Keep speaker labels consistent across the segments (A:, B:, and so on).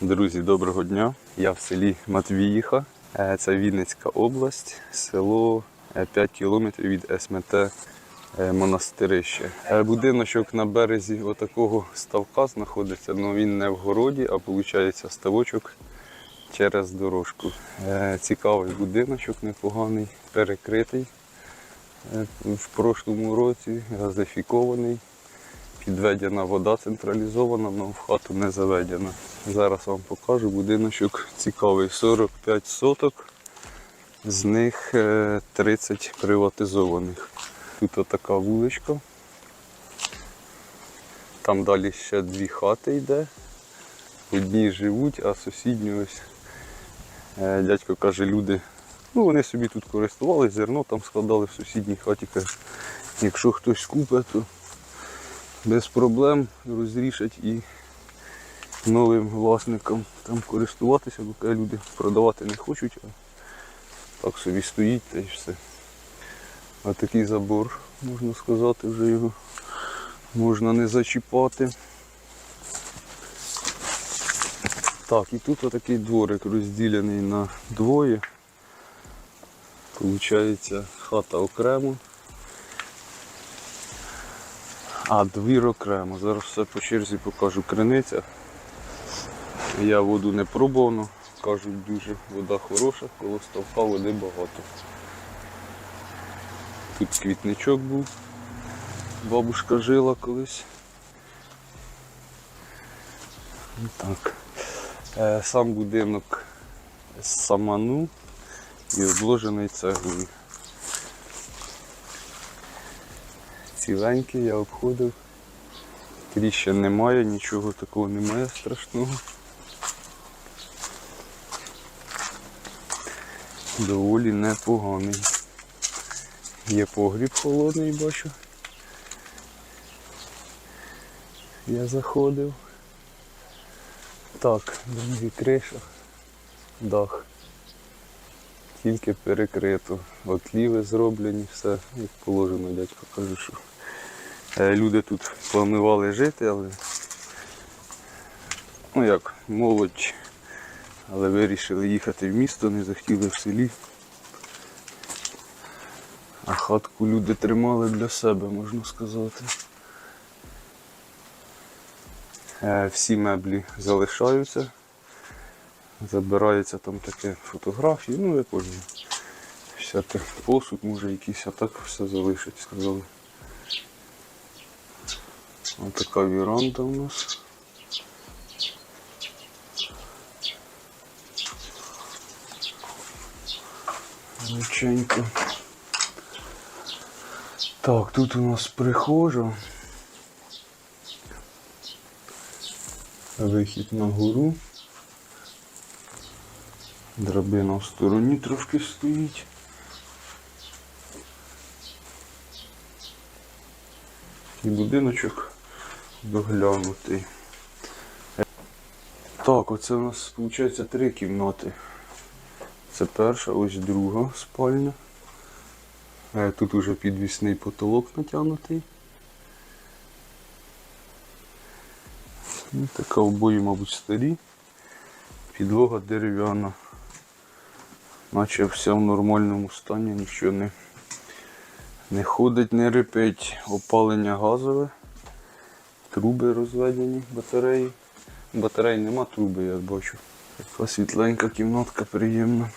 A: Друзі, доброго дня. Я в селі Матвіїха. Е, Це Вінницька область, село е, 5 кілометрів від СМТ е, Монастирище. Е, Будиночок на березі отакого ставка знаходиться, але він не в городі, а виходить ставочок через дорожку. Е, Цікавий будиночок, непоганий, перекритий. Е, В прошлому році газифікований. Підведена вода централізована, але в хату не заведена. Зараз вам покажу будиночок цікавий. 45 соток, з них е, 30 приватизованих. Тут отака вуличка. Там далі ще дві хати йде. Одні живуть, а сусідні ось е, дядько каже, люди, ну вони собі тут користували, зерно там складали в сусідній хаті. Якщо хтось купить, то без проблем розрішать і новим власникам там користуватися, бо люди продавати не хочуть, а так собі стоїть та й все. А такий забор, можна сказати, вже його можна не зачіпати. Так, і тут отакий дворик розділений на двоє. Получається хата окремо. А, двір окремо. Зараз все по черзі покажу. Криниця. Я воду не пробував, но кажуть дуже вода хороша, коло ставка води багато. Тут квітничок був. Бабушка жила колись. Ну, Так. Е, Сам будинок з саману і обложений цеглою. ціленький, я обходив. Тріщин немає, нічого такого немає страшного. Доволі непоганий. Є погріб холодний, бачу. Я заходив. Так, друзі, криша, дах. Тільки перекрито. Отліви зроблені, все як положено, дядько каже, що е, люди тут планували жити, але ну як, молодь, але вирішили їхати в місто, не захотіли в селі. А хатку люди тримали для себе, можна сказати. Е, Всі меблі залишаються. Забирається там таке фотографії, ну я поняв. Всяке посуд, може якийсь, а так все залишить, сказали. Ось така віранда у нас. Величенько. Так, тут у нас прихожа. Вихід на гору. Драбина в стороні трошки стоїть. І будиночок доглянутий. Так, оце у нас виходить три кімнати. Це перша, ось друга спальня. Е, Тут уже підвісний потолок натягнутий. Ну, Така обої, мабуть, старі. Підлога дерев'яна. Наче все в нормальному стані, нічого не, не ходить, не рипить. Опалення газове. Труби розведені, батареї. Батарей нема труби, я бачу. Така світленька кімнатка приємна.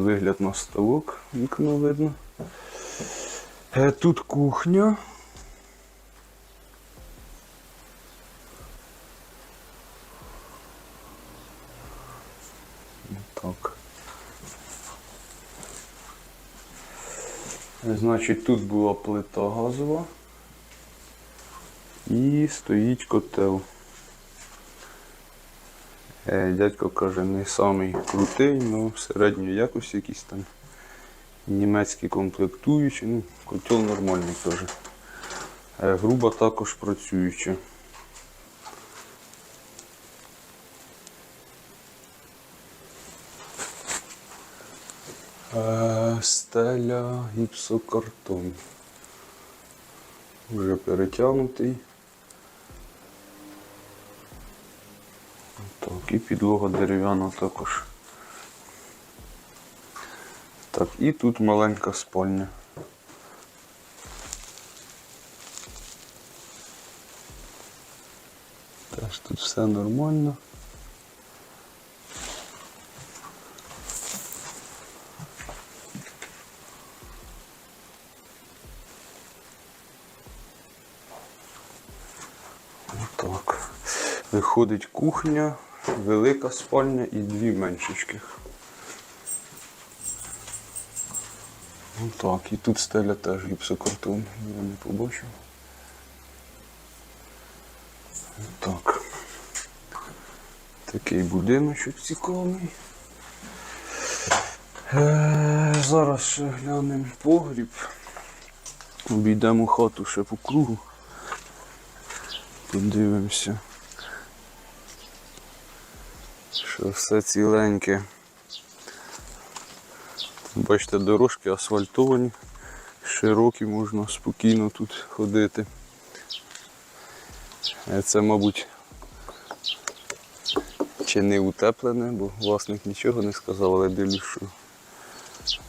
A: Вигляд на ставок, вікно видно. Е, Тут кухня. Так. Значить, тут була плита газова і стоїть котел. Е, Дядько каже, не самий крутий, але середньої якості якісь там німецькі комплектуючі. Ну, котел нормальний теж. Е, Груба також працююча. Е, Стеля гіпсокартон. Вже перетягнутий. Так, і підлога дерев'яна також. Так, і тут маленька спальня. Теж тут все нормально. Отак. Виходить кухня, велика спальня і дві меншечких. Отак. І тут стеля теж гіпсокартон. Я не побачив. Так. Такий будиночок цікавий. Е, зараз ще глянемо погріб. Обійдемо хату ще по кругу. Подивимося. Що все ціленьке. Бачите, дорожки асфальтовані, широкі, можна спокійно тут ходити. Е, Це, мабуть, чи не утеплене, бо власник нічого не сказав, але дивлюсь, що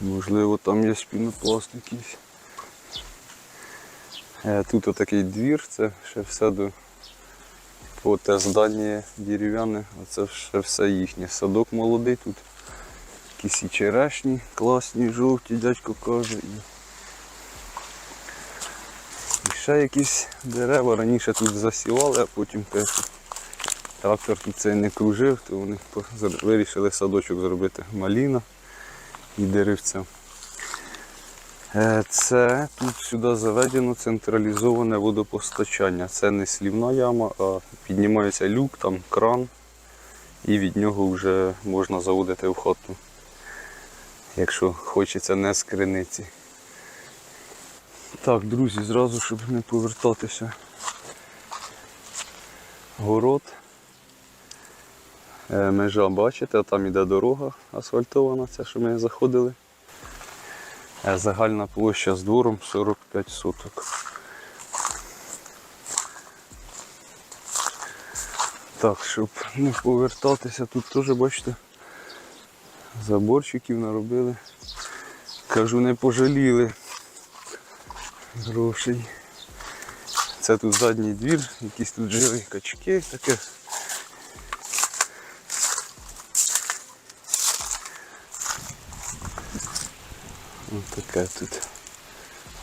A: можливо там є пінопласт якийсь. Е, Тут отакий двір, це ще все до по те здання дерев'яне, а це ще все їхнє. Садок молодий тут. Якісь і черешні, класні, жовті, дядько каже. І ще якісь дерева раніше тут засівали, а потім теж трактор тут цей не кружив, то вони вирішили садочок зробити маліна і деревця. Е, Це тут сюди заведено централізоване водопостачання. Це не слівна яма, а піднімається люк, там кран, і від нього вже можна заводити в хату, якщо хочеться не з криниці. Так, друзі, зразу, щоб не повертатися. Город. Е, Межа, бачите, там іде дорога асфальтована, це що ми заходили. Е, Загальна площа з двором 45 соток. Так, щоб не повертатися, тут теж бачите, заборчиків наробили. Кажу, не пожаліли грошей. Це тут задній двір, якісь тут жили качки, таке. Ось таке тут.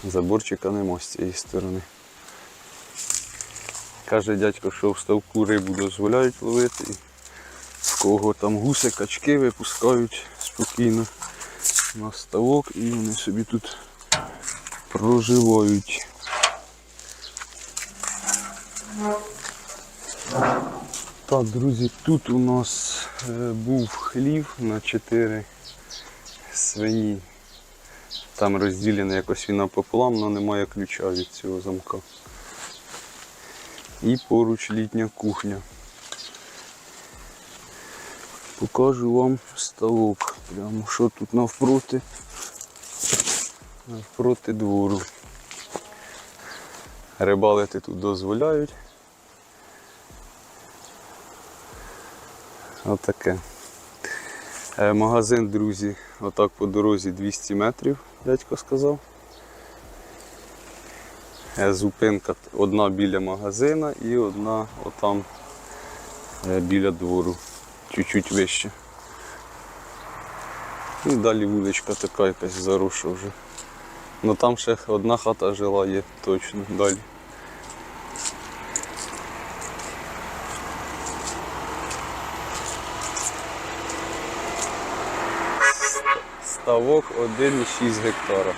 A: Заборчика нема з цієї сторони. Каже дядько, що в ставку рибу дозволяють ловити. В кого там гуси, качки випускають спокійно на ставок і вони собі тут проживають. Так, друзі, тут у нас е, був хлів на 4 свині. Там розділений якось він напополам, але немає ключа від цього замка. І поруч літня кухня. Покажу вам ставок. Прямо що тут навпроти. Навпроти двору. Рибалити тут дозволяють. Отаке. Е, Магазин, друзі, отак по дорозі 200 метрів, дядько сказав. Е, Зупинка одна біля магазина і одна отам е, біля двору, чуть-чуть вище. І далі вуличка така якась заросша вже. Ну там ще одна хата жила є точно далі. Ставок 1,6 гектара.